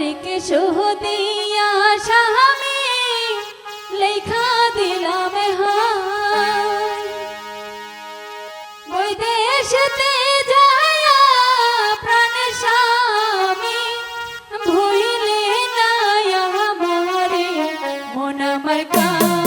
তারিখে শুহ দিয়া স্বামী লেখা দিলাম ওই দেশেতে যায়া প্রাণ স্বামী ভুলে না আমারে, মন আমার